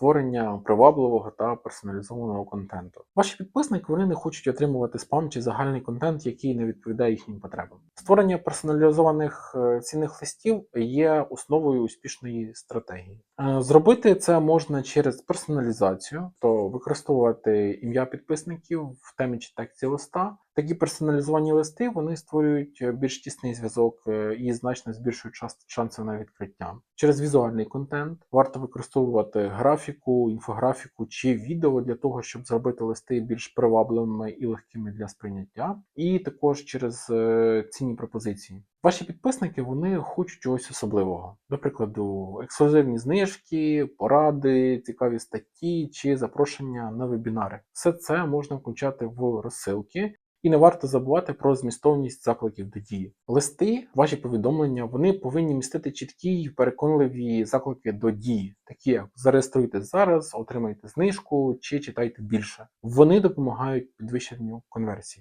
створення привабливого та персоналізованого контенту. Ваші підписники вони не хочуть отримувати спам чи загальний контент, який не відповідає їхнім потребам. Створення персоналізованих е, цінних листів є основою успішної стратегії. Е, Зробити це можна через персоналізацію, то використовувати ім'я підписників в темі чи тексті листа. Такі персоналізовані листи вони створюють е, більш тісний зв'язок е, і значно збільшують шанси на відкриття. Через візуальний контент варто використовувати графіку, інфографіку чи відео для того, щоб зробити листи більш привабливими і легкими для сприйняття, і також через е, цінні пропозиції. Ваші підписники вони хочуть чогось особливого, до прикладу, ексклюзивні знижки, поради, цікаві статті чи запрошення на вебінари. Все це можна включати в розсилки. І не варто забувати про змістовність закликів до дії. Листи, ваші повідомлення, вони повинні містити чіткі й переконливі заклики до дії, такі як зареєструйтесь зараз, отримайте знижку чи читайте більше. Вони допомагають підвищенню конверсії.